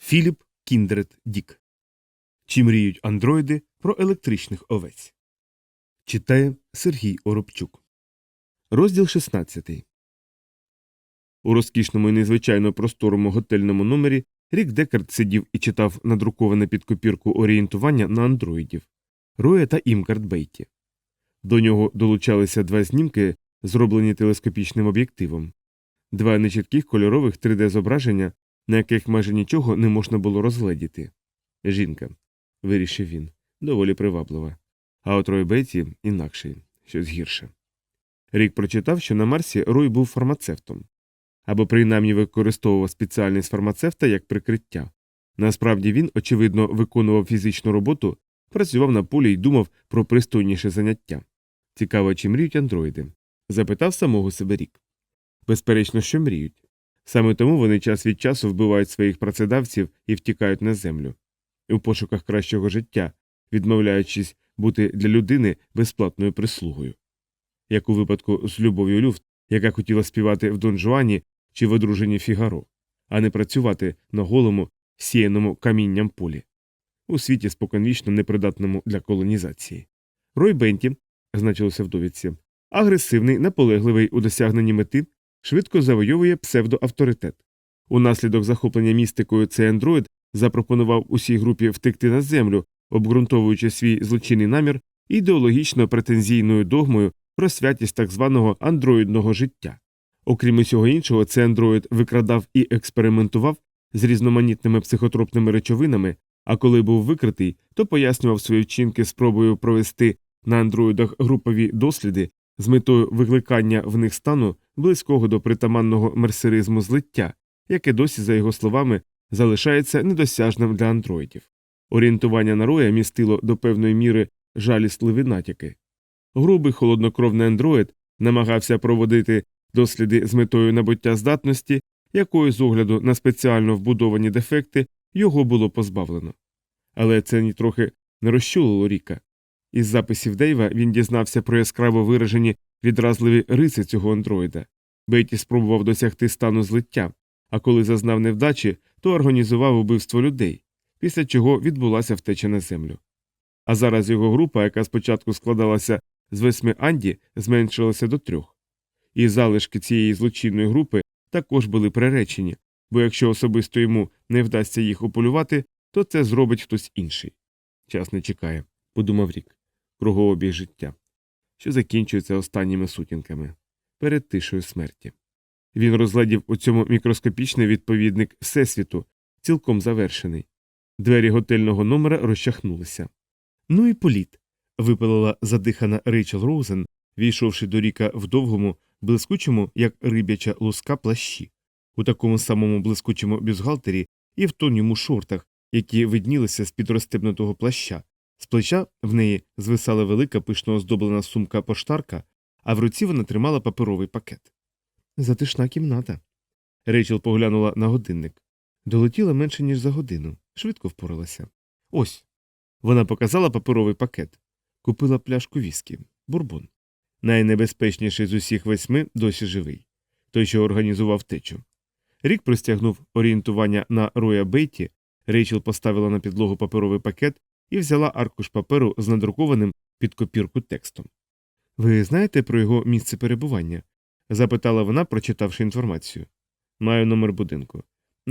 Філіп Кіндред Дік. Чи мріють андроїди про електричних овець? Читає Сергій Оробчук. Розділ 16. У розкішному і незвичайно просторому готельному номері Рік Декард сидів і читав надруковане під копірку орієнтування на андроїдів Роя та Імкард Бейті. До нього долучалися два знімки, зроблені телескопічним об'єктивом, два нечітких кольорових 3D-зображення, на яких майже нічого не можна було розгледіти. Жінка, вирішив він, доволі приваблива. А от Рой Бейті інакший, щось гірше. Рік прочитав, що на Марсі Рой був фармацевтом або принаймні використовував спеціальність фармацевта як прикриття. Насправді він, очевидно, виконував фізичну роботу, працював на полі і думав про пристойніше заняття. Цікаво, чи мріють андроїди? запитав самого себе рік. Безперечно, що мріють. Саме тому вони час від часу вбивають своїх працедавців і втікають на землю. У пошуках кращого життя, відмовляючись бути для людини безплатною прислугою. Як у випадку з Любов'ю Люфт, яка хотіла співати в Дон Жуані чи в одруженні Фігаро, а не працювати на голому, сіяному камінням полі, у світі споконвічно непридатному для колонізації. Рой Бенті, значилося в довідці, агресивний, наполегливий у досягненні мети, швидко завойовує псевдоавторитет. Унаслідок захоплення містикою цей андроїд запропонував усій групі втекти на землю, обґрунтовуючи свій злочинний намір ідеологічно претензійною догмою про святість так званого андроїдного життя. Окрім усього іншого, цей андроїд викрадав і експериментував з різноманітними психотропними речовинами, а коли був викритий, то пояснював свої вчинки спробою провести на андроїдах групові досліди з метою викликання в них стану близького до притаманного мерсеризму злиття, яке досі, за його словами, залишається недосяжним для андроїдів. Орієнтування на роя містило до певної міри жалісливі натяки. Грубий холоднокровний андроїд намагався проводити досліди з метою набуття здатності, якої з огляду на спеціально вбудовані дефекти його було позбавлено. Але це нітрохи не розчулило Ріка. Із записів Дейва він дізнався про яскраво виражені відразливі риси цього андроїда. Бейті спробував досягти стану злиття, а коли зазнав невдачі, то організував убивство людей, після чого відбулася втеча на землю. А зараз його група, яка спочатку складалася з восьми Анді, зменшилася до трьох. І залишки цієї злочинної групи також були приречені, бо якщо особисто йому не вдасться їх ополювати, то це зробить хтось інший. Час не чекає, подумав рік, кругообіг життя, що закінчується останніми сутінками перед тишою смерті. Він розглядів у цьому мікроскопічний відповідник Всесвіту, цілком завершений. Двері готельного номера розчахнулися. Ну і політ. випалила задихана Рейчел Роузен, війшовши до ріка в довгому, блискучому, як рибяча луска плащі, у такому самому блискучому бюзгалтері і в тоньому шортах, які виднілися з під розстебнутого плаща. З плеча в неї звисала велика пишно оздоблена сумка поштарка, а в руці вона тримала паперовий пакет. Затишна кімната. Рейчел поглянула на годинник. Долетіла менше, ніж за годину. Швидко впоралася. Ось. Вона показала паперовий пакет. Купила пляшку віскі. Бурбон. Найнебезпечніший з усіх восьми досі живий. Той, що організував течу. Рік простягнув орієнтування на Роя Бейті, Рейчел поставила на підлогу паперовий пакет і взяла аркуш паперу з надрукованим під копірку текстом. Ви знаєте про його місце перебування? запитала вона, прочитавши інформацію. Маю номер будинку.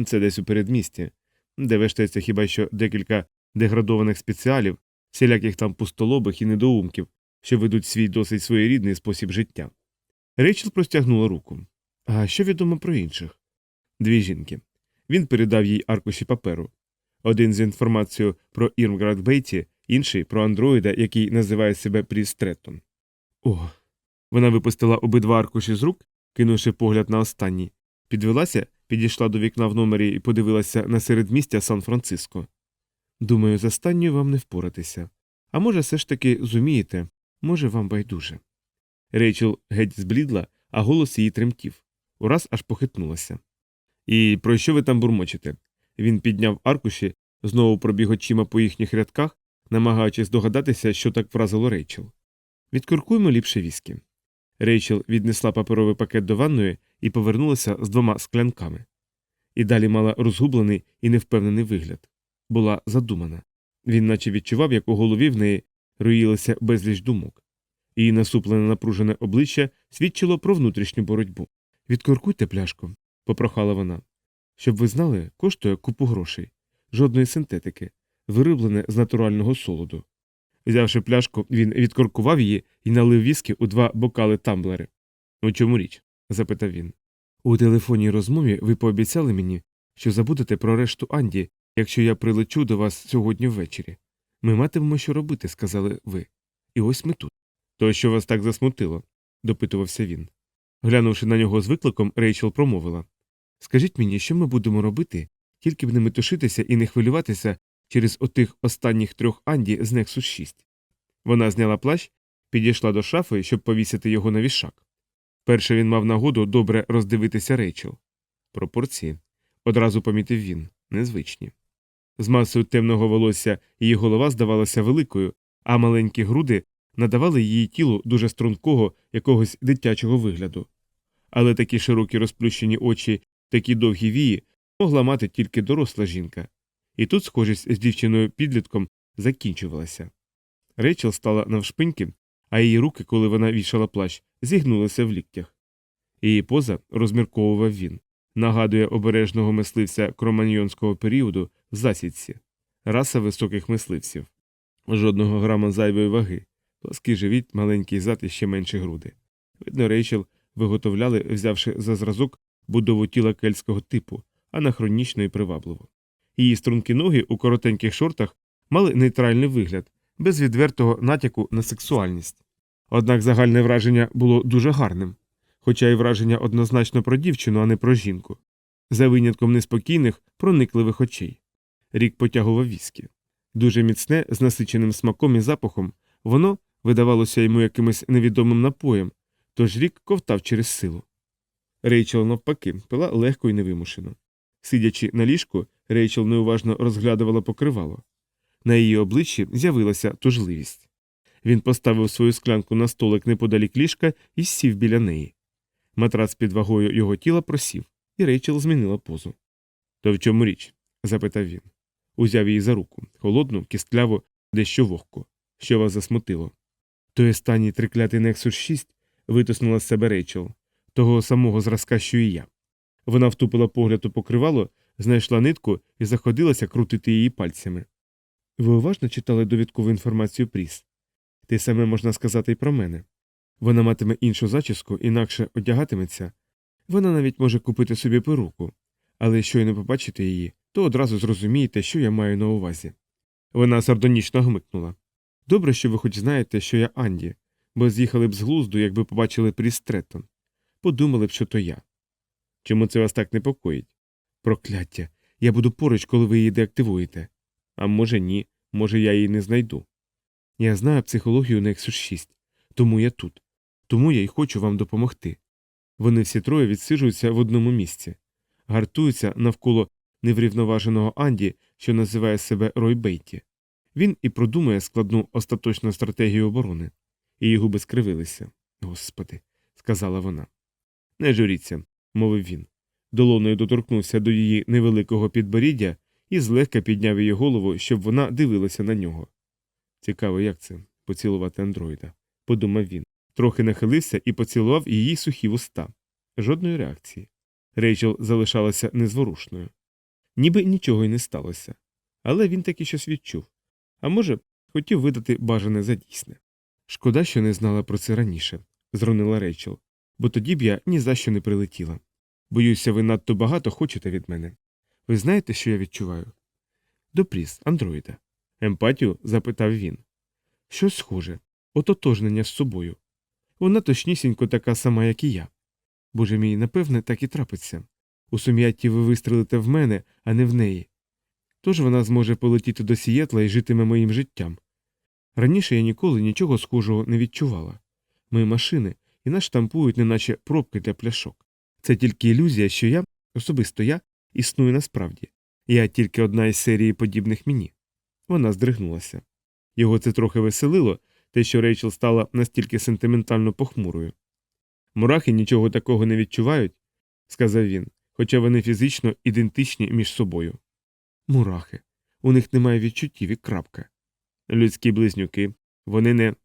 Це десь у передмісті, де вештається хіба що декілька деградованих спеціалів, всіляких там пустолобих і недоумків, що ведуть свій досить своєрідний спосіб життя. Рейчел простягнула руку. А що відомо про інших? Дві жінки. Він передав їй аркуші паперу. Один з інформацією про Ірмград Бейті, інший про андроїда, який називає себе Пріс Треттон. О. Вона випустила обидва аркуші з рук, кинувши погляд на останній, підвелася, підійшла до вікна в номері і подивилася на середмістя Сан-Франциско. Думаю, з останньою вам не впоратися. А може, все ж таки зумієте, може, вам байдуже. Рейчел геть зблідла, а голос її тремтів. Ураз аж похитнулася. І про що ви там бурмочете? Він підняв аркуші, знову пробіг очима по їхніх рядках, намагаючись догадатися, що так вразило Рейчел. Відкуркуємо ліпше віскі. Рейчел віднесла паперовий пакет до ванної і повернулася з двома склянками. і далі мала розгублений і невпевнений вигляд. Була задумана. Він наче відчував, як у голові в неї роїлося безліч думок. Її насуплене напружене обличчя свідчило про внутрішню боротьбу. Відкоркуйте пляшку, попрохала вона. Щоб ви знали, коштує купу грошей, жодної синтетики, вироблене з натурального солоду. Взявши пляшку, він відкоркував її і налив віскі у два бокали тамблери. У чому річ? запитав він. У телефонній розмові ви пообіцяли мені, що забудете про решту Анді, якщо я прилечу до вас сьогодні ввечері. Ми матимемо що робити, сказали ви. І ось ми тут. То що вас так засмутило? допитувався він. Глянувши на нього з викликом, Рейчел промовила Скажіть мені, що ми будемо робити, тільки б не метушитися і не хвилюватися через отих останніх трьох Анді з Nexus 6. Вона зняла плащ, підійшла до шафи, щоб повісити його на вішак. Перше він мав нагоду добре роздивитися Рейчел. Пропорції. Одразу помітив він, незвичні. З масою темного волосся її голова здавалася великою, а маленькі груди надавали її тілу дуже стрункого якогось дитячого вигляду. Але такі широкі розплющені очі, такі довгі вії могла мати тільки доросла жінка. І тут схожість з дівчиною підлітком закінчувалася. Рейчел стала навшпиньки, а її руки, коли вона вішала плащ, зігнулися в ліктях. Її поза розмірковував він, нагадує обережного мисливця кроманьйонського періоду в засідці, раса високих мисливців, жодного грама зайвої ваги, плаский живіт, маленький зад і ще менші груди. Видно, Рейчел виготовляли, взявши за зразок будову тіла кельтського типу, анахронічно і привабливо. Її стрункі ноги у коротеньких шортах мали нейтральний вигляд, без відвертого натяку на сексуальність. Однак загальне враження було дуже гарним, хоча й враження однозначно про дівчину, а не про жінку, за винятком неспокійних, проникливих очей. Рік потягував віскі. Дуже міцне, з насиченим смаком і запахом, воно видавалося йому якимось невідомим напоєм, тож рік ковтав через силу. Рейчел, навпаки, пила легко і невимушено. Сидячи на ліжку, Рейчел неуважно розглядувала покривало. На її обличчі з'явилася тужливість. Він поставив свою склянку на столик неподалік ліжка і сів біля неї. Матрац під вагою його тіла просів, і Рейчел змінила позу. То в чому річ? запитав він. Узяв її за руку, холодну, кістляву, дещо вогку. Що вас засмутило? Той останній триклятий Nexus 6 витиснула з себе Рейчел, того самого зразка, що і я. Вона втупила погляд у покривало, знайшла нитку і заходилася крутити її пальцями. Ви уважно читали довідкову інформацію Пріс? Те саме можна сказати й про мене. Вона матиме іншу зачіску, інакше одягатиметься. Вона навіть може купити собі перуку, але щойно побачите її, то одразу зрозумієте, що я маю на увазі. Вона сардонічно гмикнула. Добре, що ви хоч знаєте, що я Анді, бо з'їхали б з глузду, якби побачили Пріс Треттон. Подумали б, що то я. Чому це вас так непокоїть? Прокляття. Я буду поруч, коли ви її деактивуєте. А може ні, може я її не знайду. Я знаю психологію Nexus 6, тому я тут. Тому я й хочу вам допомогти. Вони всі троє відсиджуються в одному місці, гартуються навколо неврівноваженого Анді, що називає себе Рой Бейті. Він і продумує складну остаточну стратегію оборони. Її губи скривилися. Господи, сказала вона. Не журіться, мовив він. Долоною доторкнувся до її невеликого підборіддя і злегка підняв її голову, щоб вона дивилася на нього. Цікаво, як це поцілувати андроїда, подумав він. Трохи нахилився і поцілував її сухі вуста. Жодної реакції. Рейчел залишалася незворушною. Ніби нічого й не сталося. Але він таки щось відчув. А може, хотів видати бажане за дійсне. Шкода, що не знала про це раніше, зронила Рейчел, бо тоді б я ні за що не прилетіла. Боюся, ви надто багато хочете від мене. Ви знаєте, що я відчуваю? Допріс, андроїда. Емпатію? запитав він. Щось схоже, ототожнення з собою. Вона точнісінько така сама, як і я. Боже мій, напевне, так і трапиться. У сум'ятті ви вистрелите в мене, а не в неї. Тож вона зможе полетіти до Сієтла і житиме моїм життям. Раніше я ніколи нічого схожого не відчувала. Ми машини і нас штампують, неначе пробки для пляшок. Це тільки ілюзія, що я, особисто я, існую насправді. Я тільки одна із серії подібних мені. Вона здригнулася. Його це трохи веселило, те, що Рейчел стала настільки сентиментально похмурою. Мурахи нічого такого не відчувають, сказав він, хоча вони фізично ідентичні між собою. Мурахи. У них немає відчуттів і крапка. Людські близнюки, вони не.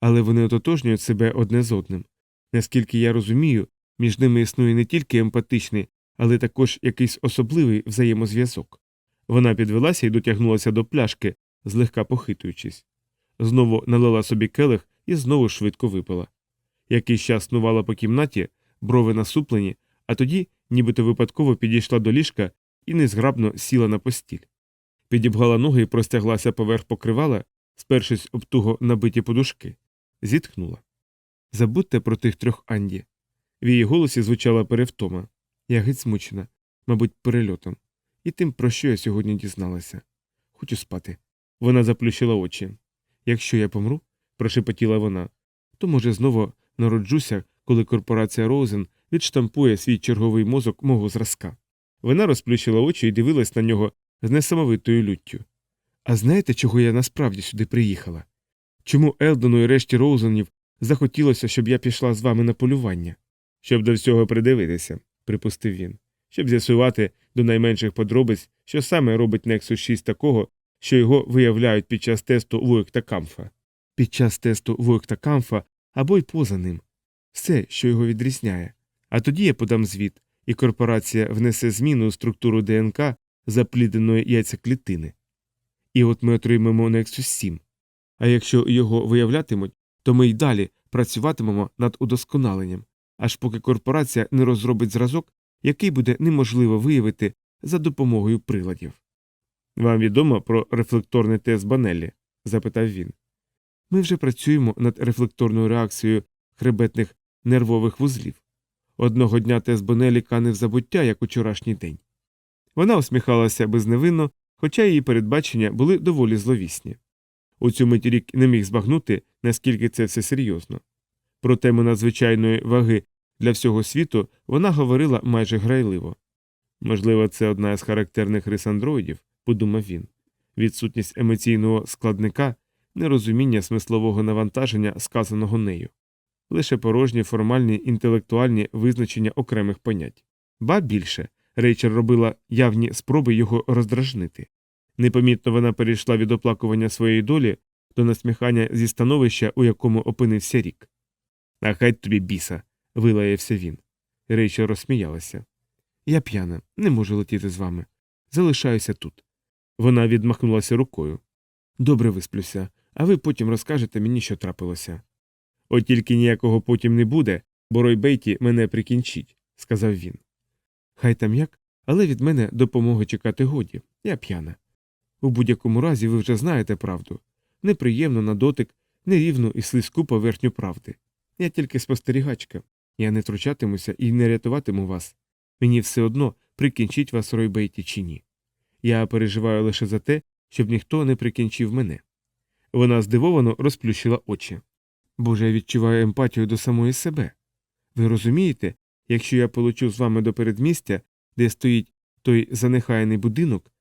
Але вони ототожнюють себе одне з одним. Наскільки я розумію, між ними існує не тільки емпатичний, але також якийсь особливий взаємозв'язок. Вона підвелася і дотягнулася до пляшки, злегка похитуючись. Знову налила собі келих і знову швидко випила. Якийсь час снувала по кімнаті, брови насуплені, а тоді, нібито випадково підійшла до ліжка і незграбно сіла на постіль. Підібгала ноги і простяглася поверх покривала, спершись об туго набиті подушки. Зітхнула. Забудьте про тих трьох Анді. В її голосі звучала перевтома. Я геть змучена, мабуть, перельотом. І тим, про що я сьогодні дізналася. Хочу спати. Вона заплющила очі. Якщо я помру, прошепотіла вона, то, може, знову народжуся, коли корпорація Роузен відштампує свій черговий мозок мого зразка. Вона розплющила очі і дивилась на нього з несамовитою люттю. А знаєте, чого я насправді сюди приїхала? Чому Елдону і решті Роузенів захотілося, щоб я пішла з вами на полювання? Щоб до всього придивитися, припустив він, щоб з'ясувати до найменших подробиць, що саме робить Nexus 6 такого, що його виявляють під час тесту Войкта Камфа. Під час тесту Войкта Камфа або й поза ним. Все, що його відрізняє. А тоді я подам звіт, і корпорація внесе зміну у структуру ДНК запліденої яйцеклітини. І от ми отримаємо Nexus 7. А якщо його виявлятимуть, то ми й далі працюватимемо над удосконаленням, аж поки корпорація не розробить зразок, який буде неможливо виявити за допомогою приладів. Вам відомо про рефлекторний тест Банеллі? запитав він. Ми вже працюємо над рефлекторною реакцією хребетних нервових вузлів. Одного дня тест кане в забуття, як учорашній день. Вона усміхалася безневинно, хоча її передбачення були доволі зловісні. У цю мить рік не міг збагнути, наскільки це все серйозно. Про тему надзвичайної ваги для всього світу вона говорила майже грайливо. Можливо, це одна з характерних рис андроїдів, подумав він відсутність емоційного складника, нерозуміння смислового навантаження, сказаного нею, лише порожні формальні інтелектуальні визначення окремих понять. Ба більше Рейчер робила явні спроби його роздражнити. Непомітно вона перейшла від оплакування своєї долі до насміхання зі становища, у якому опинився рік. А хай тобі біса, вилаявся він. Рейчер розсміялася. Я п'яна, не можу летіти з вами. Залишаюся тут. Вона відмахнулася рукою. Добре висплюся, а ви потім розкажете мені, що трапилося. От тільки ніякого потім не буде, бо Рой Бейті мене прикінчить, сказав він. Хай там як, але від мене допомоги чекати годі, я п'яна. У будь-якому разі ви вже знаєте правду неприємно на дотик, нерівну і слизьку поверхню правди. Я тільки спостерігачка, я не втручатимуся і не рятуватиму вас. Мені все одно прикінчить вас Рой Бейті чи ні. Я переживаю лише за те, щоб ніхто не прикінчив мене. Вона здивовано розплющила очі. Боже, я відчуваю емпатію до самої себе. Ви розумієте, якщо я полечу з вами до передмістя, де стоїть той занехаяний будинок,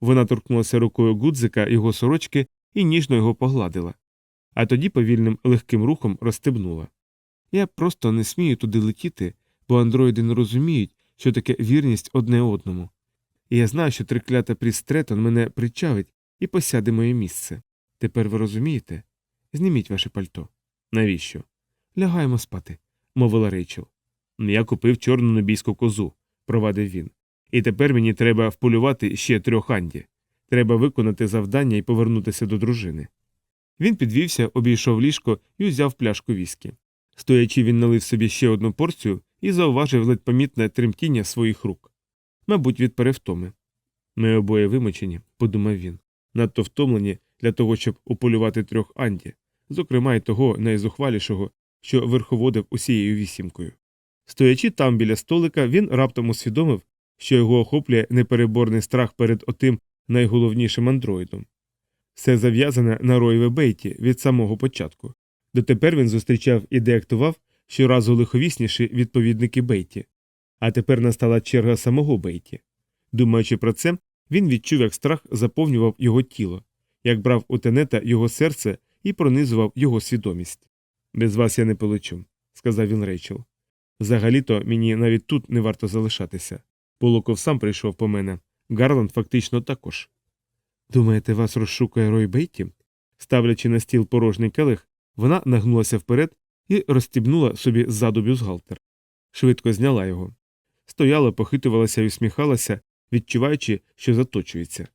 вона торкнулася рукою гудзика його сорочки і ніжно його погладила, а тоді повільним легким рухом розстебнула. Я просто не смію туди летіти, бо андроїди не розуміють, що таке вірність одне одному. І я знаю, що триклята Прістретон мене причавить і посяде моє місце. Тепер ви розумієте? Зніміть ваше пальто. Навіщо? Лягаємо спати, мовила Рейчел. Я купив чорну нобійську козу, провадив він. І тепер мені треба вполювати ще трьох анді. Треба виконати завдання і повернутися до дружини. Він підвівся, обійшов ліжко і узяв пляшку віскі. Стоячи, він налив собі ще одну порцію і зауважив ледь помітне тремтіння своїх рук. Мабуть, від перевтоми. Ми обоє вимочені, подумав він, надто втомлені для того, щоб уполювати трьох анді, зокрема й того найзухвалішого, що верховодив усією вісімкою. Стоячи там біля столика, він раптом усвідомив, що його охоплює непереборний страх перед отим найголовнішим андроїдом. Все зав'язане на Роєве Бейті від самого початку. Дотепер він зустрічав і деактував щоразу лиховісніші відповідники Бейті. А тепер настала черга самого Бейті. Думаючи про це, він відчув, як страх заповнював його тіло, як брав у тенета його серце і пронизував його свідомість. Без вас я не полечу, сказав він Рейчел. Взагалі то мені навіть тут не варто залишатися. Полоков сам прийшов по мене. Гарланд фактично також. Думаєте, вас розшукає Рой Бейті? Ставлячи на стіл порожній келих, вона нагнулася вперед і розстібнула собі ззаду бюзгалтер. Швидко зняла його. Стояла, похитувалася і усміхалася, відчуваючи, що заточується.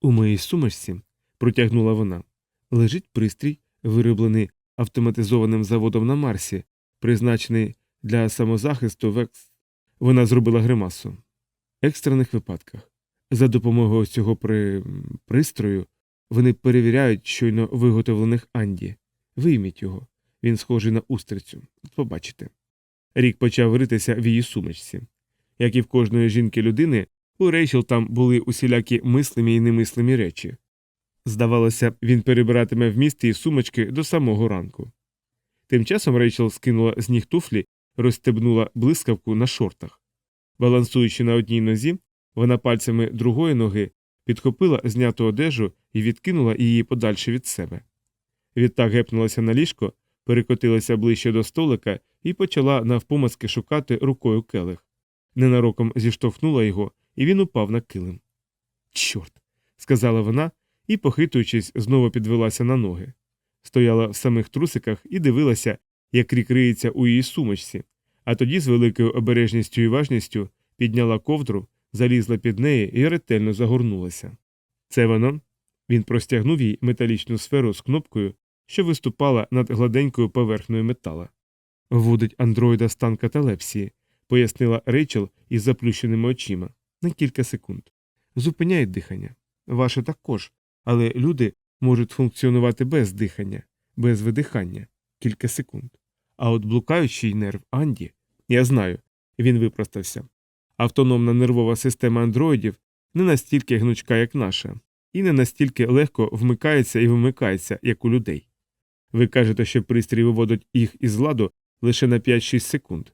У моїй сумочці, протягнула вона, лежить пристрій, вироблений автоматизованим заводом на Марсі, призначений для самозахисту в екс... Вона зробила гримасу. Екстрених випадках. За допомогою цього при... пристрою вони перевіряють щойно виготовлених Анді. Вийміть його. Він схожий на устрицю. Побачите. Рік почав ритися в її сумочці. Як і в кожної жінки людини, у Рейчел там були усілякі мислимі і немислимі речі. Здавалося, він перебиратиме вміст її сумочки до самого ранку. Тим часом Рейчел скинула з ніг туфлі, розстебнула блискавку на шортах. Балансуючи на одній нозі, вона пальцями другої ноги підхопила зняту одежу і відкинула її подальше від себе. Відтак гепнулася на ліжко, перекотилася ближче до столика і почала навпомацки шукати рукою келих. Ненароком зіштовхнула його, і він упав на килим. Чорт, сказала вона і, похитуючись, знову підвелася на ноги. Стояла в самих трусиках і дивилася, як рік риється у її сумочці, а тоді з великою обережністю і важністю підняла ковдру, залізла під неї і ретельно загорнулася. Це воно. Він простягнув їй металічну сферу з кнопкою, що виступала над гладенькою поверхнею метала. Вводить андроїда стан каталепсії, пояснила Рейчел із заплющеними очима на кілька секунд. Зупиняє дихання. Ваше також, але люди можуть функціонувати без дихання, без видихання кілька секунд. А от блукаючий нерв Анді, я знаю, він випростався. Автономна нервова система андроїдів не настільки гнучка, як наша, і не настільки легко вмикається і вимикається, як у людей. Ви кажете, що пристрій виводить їх із ладу лише на 5-6 секунд.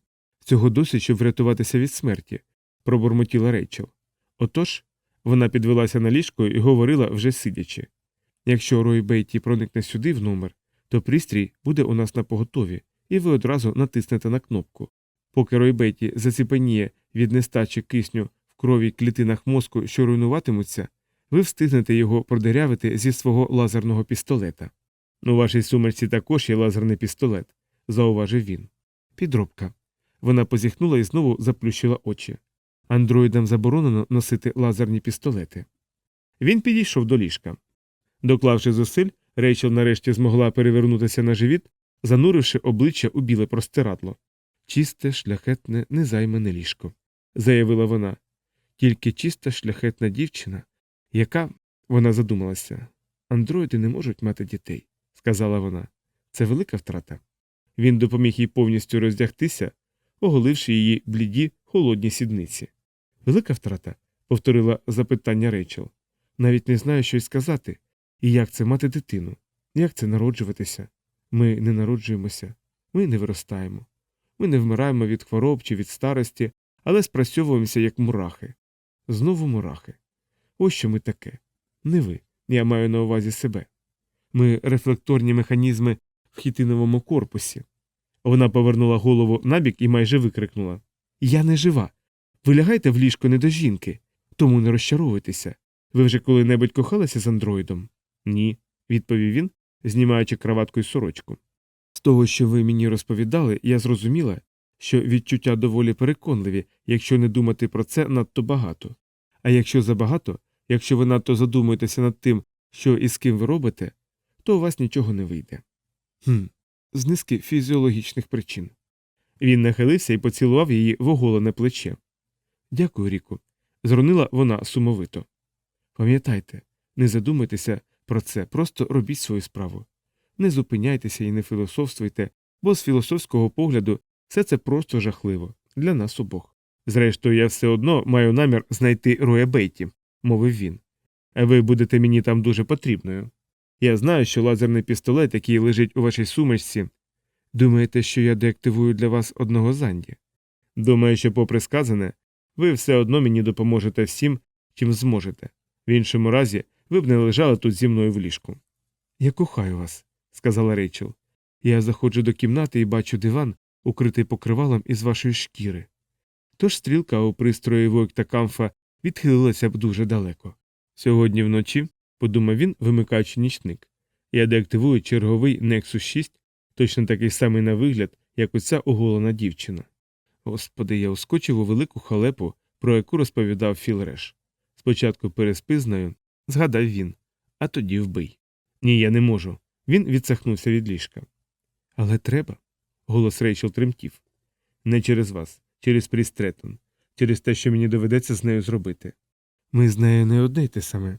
Цього досить, щоб врятуватися від смерті, пробурмотіла Рейчел. Отож, вона підвелася на ліжко і говорила вже сидячи. Якщо Рой Бейті проникне сюди в номер, то пристрій буде у нас на поготові, і ви одразу натиснете на кнопку. Поки Рой Бейті заціпеніє від нестачі кисню в крові клітинах мозку, що руйнуватимуться, ви встигнете його продерявити зі свого лазерного пістолета. У вашій сумерці також є лазерний пістолет, зауважив він. Підробка. Вона позіхнула і знову заплющила очі. Андроїдам заборонено носити лазерні пістолети. Він підійшов до ліжка. Доклавши зусиль, Рейчел нарешті змогла перевернутися на живіт, зануривши обличчя у біле простирадло. Чисте, шляхетне, незаймане ліжко, заявила вона. Тільки чиста шляхетна дівчина, яка. Вона задумалася. Андроїди не можуть мати дітей, сказала вона. Це велика втрата. Він допоміг їй повністю роздягтися, оголивши її бліді холодні сідниці. Велика втрата, повторила запитання Рейчел. Навіть не знаю, що й сказати. І як це мати дитину? Як це народжуватися? Ми не народжуємося, ми не виростаємо. Ми не вмираємо від хвороб чи від старості, але спрацьовуємося як мурахи. Знову мурахи. Ось що ми таке. Не ви. Я маю на увазі себе. Ми рефлекторні механізми в хітиновому корпусі. Вона повернула голову набік і майже викрикнула Я не жива. Ви лягаєте в ліжко не до жінки, тому не розчаровуйтеся. Ви вже коли-небудь кохалися з андроїдом? Ні, відповів він, знімаючи краватку й сорочку. З того, що ви мені розповідали, я зрозуміла, що відчуття доволі переконливі, якщо не думати про це надто багато. А якщо забагато, якщо ви надто задумуєтеся над тим, що і з ким ви робите, то у вас нічого не вийде. Хм, з низки фізіологічних причин. Він нахилився і поцілував її в оголене плече. Дякую, Ріку. Зронила вона сумовито. Пам'ятайте, не задумайтеся про це, просто робіть свою справу. Не зупиняйтеся і не філософствуйте, бо з філософського погляду все це просто жахливо для нас обох. Зрештою, я все одно маю намір знайти Роя Бейті, мовив він. Ви будете мені там дуже потрібною. Я знаю, що лазерний пістолет, який лежить у вашій сумочці. Думаєте, що я деактивую для вас одного занді? Думаю, що, попри сказане, ви все одно мені допоможете всім, чим зможете. В іншому разі ви б не лежали тут зі мною в ліжку. Я кохаю вас, сказала Рейчел. Я заходжу до кімнати і бачу диван, укритий покривалом із вашої шкіри. тож стрілка у пристрої Войкта Камфа відхилилася б дуже далеко. Сьогодні вночі, подумав він, вимикаючи нічник, я деактивую черговий Nexus 6, точно такий самий на вигляд, як оця оголена дівчина. Господи, я ускочив у велику халепу, про яку розповідав Філ Реш. Спочатку переспи з нею, згадав він, а тоді вбий. Ні, я не можу. Він відсахнувся від ліжка. Але треба. Голос Рейчел тремтів. Не через вас, через Прістретон, через те, що мені доведеться з нею зробити. Ми з нею не одне й те саме.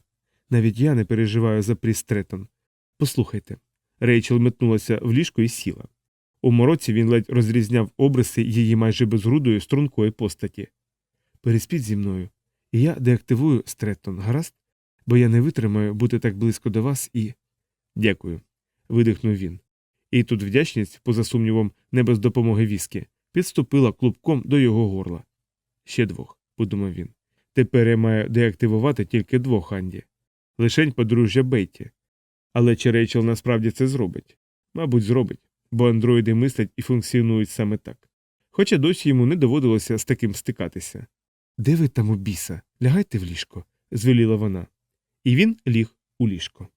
Навіть я не переживаю за Прістретон. Послухайте. Рейчел метнулася в ліжко і сіла. У мороці він ледь розрізняв обриси її майже безгрудої стрункої постаті. Переспіть зі мною, і я деактивую Стреттон, гаразд? Бо я не витримаю бути так близько до вас і. Дякую. видихнув він. І тут вдячність, поза сумнівом, не без допомоги віскі, підступила клубком до його горла. Ще двох, подумав він. Тепер я маю деактивувати тільки двох Анді. Лишень подружжя Бетті. Але чи Рейчел насправді це зробить? Мабуть, зробить, бо андроїди мислять і функціонують саме так. Хоча досі йому не доводилося з таким стикатися. Де ви там у біса? Лягайте в ліжко, звеліла вона. І він ліг у ліжко.